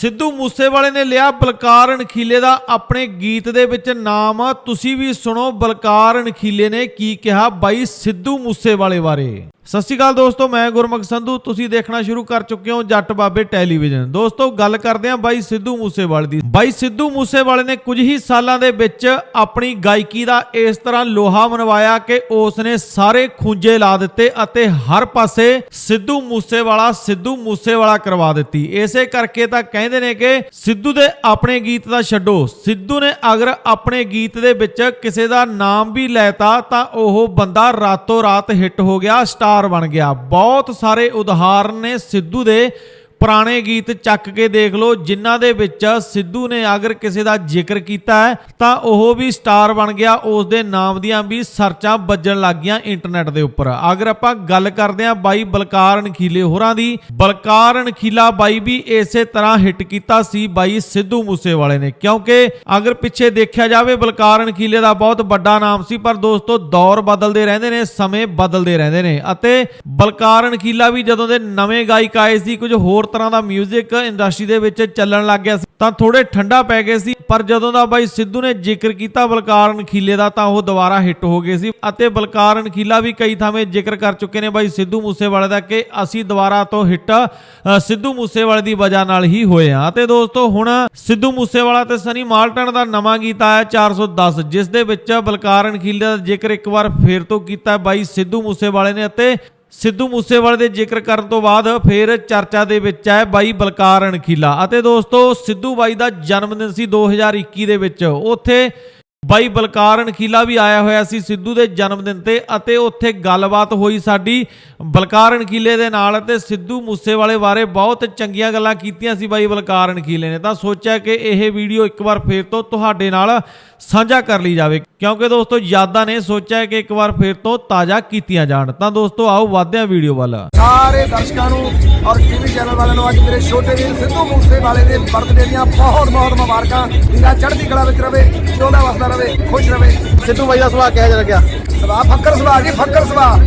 ਸਿੱਧੂ ਮੂਸੇਵਾਲੇ ਨੇ ਲਿਆ ਬਲਕਾਰ ਅਣਖੀਲੇ ਦਾ ਆਪਣੇ ਗੀਤ ਦੇ ਵਿੱਚ ਨਾਮ। ਤੁਸੀਂ ਵੀ ਸੁਣੋ ਬਲਕਾਰ ਅਣਖੀਲੇ ਨੇ ਕੀ ਕਿਹਾ ਬਾਈ ਸਿੱਧੂ ਮੂਸੇਵਾਲੇ ਬਾਰੇ। ਸਤਿ ਸ਼੍ਰੀ ਅਕਾਲ ਦੋਸਤੋ, ਮੈਂ ਗੁਰਮੁਖ ਸੰਧੂ। ਤੁਸੀਂ ਦੇਖਣਾ ਸ਼ੁਰੂ ਕਰ ਚੁੱਕੇ ਹੋ ਜੱਟ ਬਾਬੇ ਟੈਲੀਵਿਜ਼ਨ। ਦੋਸਤੋ, ਗੱਲ ਕਰਦੇ ਹਾਂ ਬਾਈ ਸਿੱਧੂ ਮੂਸੇਵਾਲੇ ਦੀ। ਬਾਈ ਸਿੱਧੂ ਮੂਸੇਵਾਲੇ ਨੇ ਕੁਝ ਹੀ ਸਾਲਾਂ ਦੇ ਵਿੱਚ ਆਪਣੀ ਗਾਇਕੀ ਦਾ ਇਸ ਤਰ੍ਹਾਂ ਲੋਹਾ ਮਨਵਾਇਆ ਕਿ ਉਸ ਨੇ ਸਾਰੇ ਖੁੰਝੇ ਲਾ ਦਿੱਤੇ ਅਤੇ ਹਰ ਪਾਸੇ ਸਿੱਧੂ ਮੂਸੇਵਾਲਾ ਸਿੱਧੂ ਮੂਸੇਵਾਲਾ ਕਰਵਾ ਦਿੱਤੀ। ਇਸੇ ਕਰਕੇ ਤਾਂ ਕਹਿੰਦੇ ਨੇ ਕਿ ਸਿੱਧੂ ਦੇ ਆਪਣੇ ਗੀਤ ਦਾ ਛੱਡੋ। ਸਿੱਧੂ ਨੇ ਅਗਰ ਆਪਣੇ ਗੀਤ ਦੇ ਵਿੱਚ ਕਿਸੇ ਦਾ ਨਾਮ ਵੀ ਲੈਤਾ ਤਾਂ ਉਹ ਬੰਦਾ ਰਾਤੋਂ ਰਾਤ ਹਿੱਟ ਹੋ ਗਿਆ, ਸਟਾਰ ਬਣ ਗਿਆ। ਬਹੁਤ ਸਾਰੇ ਉਦਾਹਰਨ ਨੇ ਸਿੱਧੂ ਦੇ ਪੁਰਾਣੇ ਗੀਤ ਚੱਕ ਕੇ ਦੇਖ ਲਓ, ਜਿਨ੍ਹਾਂ ਦੇ ਵਿੱਚ ਸਿੱਧੂ ਨੇ ਅਗਰ ਕਿਸੇ ਦਾ ਜ਼ਿਕਰ ਕੀਤਾ ਹੈ, ਤਾਂ ਉਹ ਵੀ ਸਟਾਰ ਬਣ ਗਿਆ। ਉਸ ਦੇ ਨਾਮ ਦੀਆਂ ਵੀ ਸਰਚਾਂ ਵੱਜਣ ਲੱਗ ਗਈਆਂ ਇੰਟਰਨੈਟ ਦੇ ਉੱਪਰ। ਅਗਰ ਆਪਾਂ ਗੱਲ ਕਰਦੇ ਹਾਂ ਬਾਈ ਬਲਕਾਰ ਅਣਖੀਲੇ ਹੋਰਾਂ ਦੀ, ਬਲਕਾਰ ਅਣਖੀਲਾ ਬਾਈ ਵੀ ਇਸੇ ਤਰ੍ਹਾਂ ਹਿੱਟ ਕੀਤਾ ਸੀ ਬਾਈ ਸਿੱਧੂ ਮੂਸੇਵਾਲੇ ਨੇ। ਕਿਉਂਕਿ ਅਗਰ ਪਿੱਛੇ ਦੇਖਿਆ ਜਾਵੇ, ਬਲਕਾਰ ਅਣਖੀਲੇ ਦਾ ਬਹੁਤ ਵੱਡਾ ਨਾਮ ਸੀ, ਪਰ ਦੋਸਤੋ ਦੌਰ ਬਦਲਦੇ ਰਹਿੰਦੇ ਨੇ, ਸਮੇਂ ਬਦਲਦੇ ਰਹਿੰਦੇ ਨੇ। ਅਤੇ ਬਲਕਾਰ ਅਣਖੀਲਾ ਵੀ ਜਦੋਂ ਦੇ ਨਵੇਂ ਗਾਇਕ ਆਏ ਸੀ, ਕੁਝ ਹੋਰ ਤਰ੍ਹਾਂ ਦਾ 뮤직 ਇੰਡਸਟਰੀ ਦੇ ਵਿੱਚ ਚੱਲਣ ਲੱਗ ਗਿਆ ਸੀ। ਤਾਂ ਥੋੜੇ ਠੰਡਾ ਪੈ ਗਏ ਸੀ, ਪਰ ਜਦੋਂ ਦਾ ਬਾਈ ਸਿੱਧੂ ਨੇ ਜ਼ਿਕਰ ਕੀਤਾ ਬਲਕਾਰ ਨਖੀਲੇ ਦਾ, ਤਾਂ ਉਹ ਦੁਬਾਰਾ ਹਿੱਟ ਹੋ ਗਏ ਸੀ। ਅਤੇ ਬਲਕਾਰ ਨਖੀਲਾ ਵੀ ਕਈ ਥਾਵੇਂ ਜ਼ਿਕਰ ਕਰ ਚੁੱਕੇ ਨੇ ਬਾਈ ਸਿੱਧੂ ਮੂਸੇਵਾਲੇ ਦਾ ਕਿ ਅਸੀਂ ਦੁਬਾਰਾ ਤੋਂ ਹਿੱਟ ਸਿੱਧੂ ਮੂਸੇਵਾਲੇ ਦੀ ਵਜ੍ਹਾ ਨਾਲ ਹੀ ਹੋਏ ਆ ਅਤੇ ਦੋਸਤੋ, ਹੁਣ ਸਿੱਧੂ ਮੂਸੇਵਾਲਾ ਤੇ ਸਨੀ ਮਾਲਟਨ ਦਾ ਨਵਾਂ ਗੀਤ ਆਇਆ 410 ਜਿਸ ਦੇ ਵਿੱਚ ਬਲਕਾਰ ਨਖੀਲੇ ਦਾ ਜ਼ਿਕਰ ਇੱਕ ਵਾਰ ਫੇਰ ਤੋਂ ਕੀਤਾ ਬਾਈ ਸਿੱਧੂ ਮੂਸੇਵਾਲੇ ਨੇ ਅਤੇ ਸਿੱਧੂ ਮੂਸੇਵਾਲੇ ਦੇ ਜ਼ਿਕਰ ਕਰਨ ਤੋਂ ਬਾਅਦ ਫੇਰ ਚਰਚਾ ਦੇ ਵਿੱਚ ਹੈ ਬਾਈ ਬਲਕਾਰ ਅਣਖੀਲਾ। ਅਤੇ ਦੋਸਤੋ, ਸਿੱਧੂ ਬਾਈ ਦਾ ਜਨਮ ਦਿਨ ਸੀ 2021 ਦੇ ਵਿੱਚ। ਉੱਥੇ ਬਾਈ ਬਲਕਾਰ ਅਣਖੀਲਾ ਵੀ ਆਇਆ ਹੋਇਆ ਸੀ ਸਿੱਧੂ ਦੇ ਜਨਮ ਦਿਨ ਤੇ ਅਤੇ ਉੱਥੇ ਗੱਲਬਾਤ ਹੋਈ ਸਾਡੀ। ਬਲਕਾਰ ਅਣਖੀਲੇ ਦੇ ਨਾਲ ਤੇ ਸਿੱਧੂ ਮੂਸੇਵਾਲੇ ਬਾਰੇ ਬਹੁਤ ਚੰਗੀਆਂ ਗੱਲਾਂ ਕੀਤੀਆਂ ਸੀ ਬਾਈ ਬਲਕਾਰ ਅਣਖੀਲੇ ਨੇ। ਤਾਂ ਸੋਚਿਆ ਕਿ ਇਹ ਵੀਡੀਓ ਇੱਕ ਵਾਰ ਫੇਰ ਤੋਂ ਤੁਹਾਡੇ ਨਾਲ ਸਾਂਝਾ ਕਰ ਲਈ ਜਾਵੇ। ਕਿਉਂਕਿ ਦੋਸਤੋ ਯਾਦਾਂ ਨੇ ਸੋਚਿਆ ਕਿ ਇੱਕ ਵਾਰ ਫੇਰ ਤੋਂ ਤਾਜ਼ਾ ਕੀਤੀਆਂ ਜਾਣ। ਤਾਂ ਦੋਸਤੋ ਆਓ ਵਾਧਿਆਂ ਵੀਡੀਓ ਵੱਲ। ਸਾਰੇ ਦਰਸ਼ਕਾਂ ਨੂੰ ਔਰ ਟੀਵੀ ਚੈਨਲ ਵਾਲਿਆਂ ਨੂੰ ਅੱਜ ਮੇਰੇ ਛੋਟੇ ਵੀਰ ਸਿੱਧੂ ਮੂਸੇਵਾਲੇ ਦੇ ਬਰਥਡੇ ਦੀਆਂ ਬਹੁਤ ਬਹੁਤ ਮੁਬਾਰਕਾਂ। ਵੀਰਾ ਚੜ੍ਹਦੀ ਕਲਾ ਵਿੱਚ ਰਵੇ ਜਿਉਂਦਾ ਵਸਦਾ ਰਵੇ ਖੁਸ਼ ਰਵੇ। ਸਿੱਧੂ ਬਾਈ ਦਾ ਸੁਭਾਅ ਕਿਹਾ ਜਾ ਗਿਆ ਸਵਾ ਫੱਕਰ ਸੁਭਾਅ ਜੀ ਫੱਕਰ ਸੁਭਾਅ।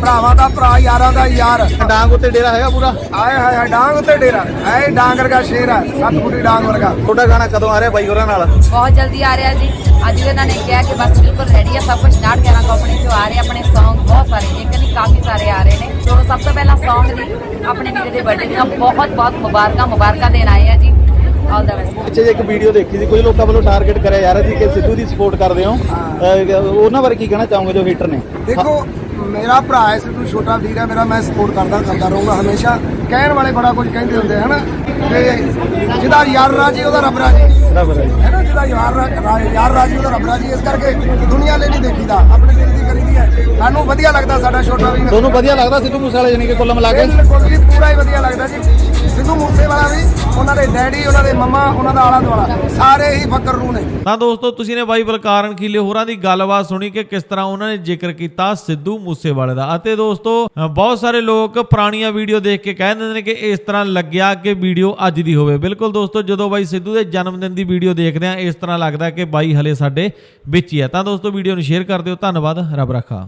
ਭਰਾਵਾਂ ਦਾ ਭਰਾ ਯਾਰਾਂ ਦਾ ਯਾਰ। ਡਾਂਗ ਉੱਤੇ ਡੇਰਾ ਹੈਗਾ ਪੂਰਾ? ਆਏ ਹਾਏ ਹਾਏ ਡਾਂਗ ਉੱਤੇ ਡੇਰਾ। ਐ ਡਾਂਗ ਵਰਗਾ ਸ਼ੇਰ ਆ ਸੱਤ ਫੁੱਟੀ ਡਾਂਗ ਵਰਗਾ। ਤੁਹਾਡਾ ਗਾਣਾ ਕਦੋਂ ਆ ਰਿਹਾ ਬਾਈ ਹੋਰਾਂ ਨਾਲ? ਬਹੁਤ ਜਲਦੀ ਆ ਰਿਹਾ ਜੀ। ਅੱਜ ਵੀ ਇਹਨਾਂ ਨੇ ਕਿਹਾ ਕਿ ਬਸ ਬਿਲਕੁਲ ਰੈਡੀ ਆ ਸਭ ਕੁਝ ਸਟਾਰਟ ਕਰਾਂ ਕੰਪਨੀ ਚੋਂ ਆ ਰਹੇ ਆਪਣੇ Song ਬਹੁਤ ਸਾਰੇ ਇੱਕ ਨਹੀਂ ਕਾਫੀ ਸਾਰੇ ਆ ਰਹੇ ਨੇ। ਸੋ ਸਭ ਤੋਂ ਪਹਿਲਾਂ Song ਦੀ ਆਪਣੇ ਵੀਰੇ ਦੇ ਬਰਥਡੇ ਦੀਆਂ ਬਹੁਤ ਬਹੁਤ ਮੁਬਾਰਕਾਂ ਮੁਬਾਰਕਾਂ ਦੇਣ ਆਏ ਆ ਜੀ। ਆਲ ਦਾ ਬੈਸਟ ਪਿੱਛੇ ਜੇ ਇੱਕ ਵੀਡੀਓ ਦੇਖੀ ਸੀ ਕੁਝ ਲੋਕਾਂ ਵੱਲੋਂ ਟਾਰਗੇਟ ਕਰਿਆ ਜਾ ਰਿਹਾ ਸੀ ਕਿ ਸਿੱਧੂ ਦੀ ਸਪੋਰਟ ਕਰਦੇ ਹੋ। ਅਹ, ਉਹਨਾਂ ਬਾਰੇ ਕੀ ਕਹਿਣਾ ਚਾਹੋਗੇ ਜੋ ਹੀਟਰ ਨੇ? ਦੇਖੋ ਮੇਰਾ ਭਰਾ ਹੈ ਸਿੱਧੂ ਛੋਟਾ ਵੀਰ ਹੈ ਮੇਰਾ ਮੈਂ ਸਪੋਰਟ ਕਰਦਾ ਕਰਦਾ ਰਹੂੰਗਾ ਹਮੇਸ਼ਾ। ਕਹਿਣ ਵਾਲੇ ਬੜਾ ਕੁਝ ਕਹਿੰਦੇ ਹੁੰਦੇ ਹਨ? ਤੇ ਜਿਹਦਾ ਯਾਰ ਰਾਜੀ ਉਹਦਾ ਰੱਬ ਰਾਜੀ। ਬਰਾਬਰ ਹੈ ਜੀ। ਹੈ ਨਾ ਜਿਹਦਾ ਯਾਰ ਰਾ- ਰਾ- ਯਾਰ ਰਾਜੀ ਉਹਦਾ ਰੱਬ ਰਾਜੀ। ਇਸ ਕਰਕੇ ਦੁਨੀਆ ਲਈ ਨਹੀਂ ਦੇਖੀਦਾ ਆਪਣੇ ਦਿਲ ਦੀ ਕਰੀਦੀ ਹੈ। ਸਾਨੂੰ ਵਧੀਆ ਲੱਗਦਾ ਸਾਡਾ ਛੋਟਾ ਵੀਰ। ਤੁਹਾਨੂੰ ਵਧੀਆ ਲੱਗਦਾ ਸਿੱਧੂ ਮੂਸੇ ਵਾਲੇ ਜਾਨੀ ਕਿ ਕੁੱਲ ਮਿਲਾ ਕੇ? ਬਿਲਕੁਲ ਜੀ ਪੂਰਾ ਹੀ ਵਧੀਆ ਲੱਗਦਾ ਜੀ। ਸਿੱਧੂ ਮੂਸੇ ਵੀ, ਉਹਨਾਂ ਦੇ ਡੈਡੀ, ਉਹਨਾਂ ਦੇ ਮੰਮਾ, ਉਹਨਾਂ ਦਾ ਆਲਾ ਦੁਆਲਾ, ਸਾਰੇ ਹੀ ਫਕਰ ਨੇ। ਤਾਂ ਦੋਸਤੋ, ਤੁਸੀਂ ਨੇ ਬਾਈ ਬਲਕਾਰ ਅਣਖੀਲੇ ਹੋਰਾਂ ਦੀ ਗੱਲਬਾਤ ਸੁਣੀ ਕਿ ਕਿਸ ਤਰ੍ਹਾਂ ਉਹਨਾਂ ਨੇ ਜ਼ਿਕਰ ਕੀਤਾ ਸਿੱਧੂ ਮੂਸੇਵਾਲੇ ਦਾ। ਅਤੇ ਦੋਸਤੋ, ਬਹੁਤ ਸਾਰੇ ਲੋਕ ਪੁਰਾਣੀਆਂ ਵੀਡੀਓ ਦੇਖ ਕੇ ਕਹਿ ਦਿੰਦੇ ਨੇ ਕਿ ਇਸ ਤਰ੍ਹਾਂ ਲੱਗਿਆ ਕਿ ਵੀਡੀਓ ਅੱਜ ਦੀ ਹੋਵੇ। ਬਿਲਕੁਲ ਦੋਸਤੋ, ਜਦੋਂ ਬਾਈ ਸਿੱਧੂ ਦੇ ਜਨਮ ਦਿਨ ਦੀ ਵੀਡੀਓ ਦੇਖਦੇ ਆ ਇਸ ਤਰ੍ਹਾਂ ਲੱਗਦਾ ਕਿ ਬਾਈ ਹਲੇ ਸਾਡੇ ਵਿੱਚ ਹੀ ਹੈ। ਤਾਂ ਦੋਸਤੋ, ਵੀਡੀਓ ਨੂੰ ਸ਼ੇਅਰ ਕਰ ਦਿਓ। ਧੰਨਵਾਦ, ਰੱਬ ਰੱਖਾ।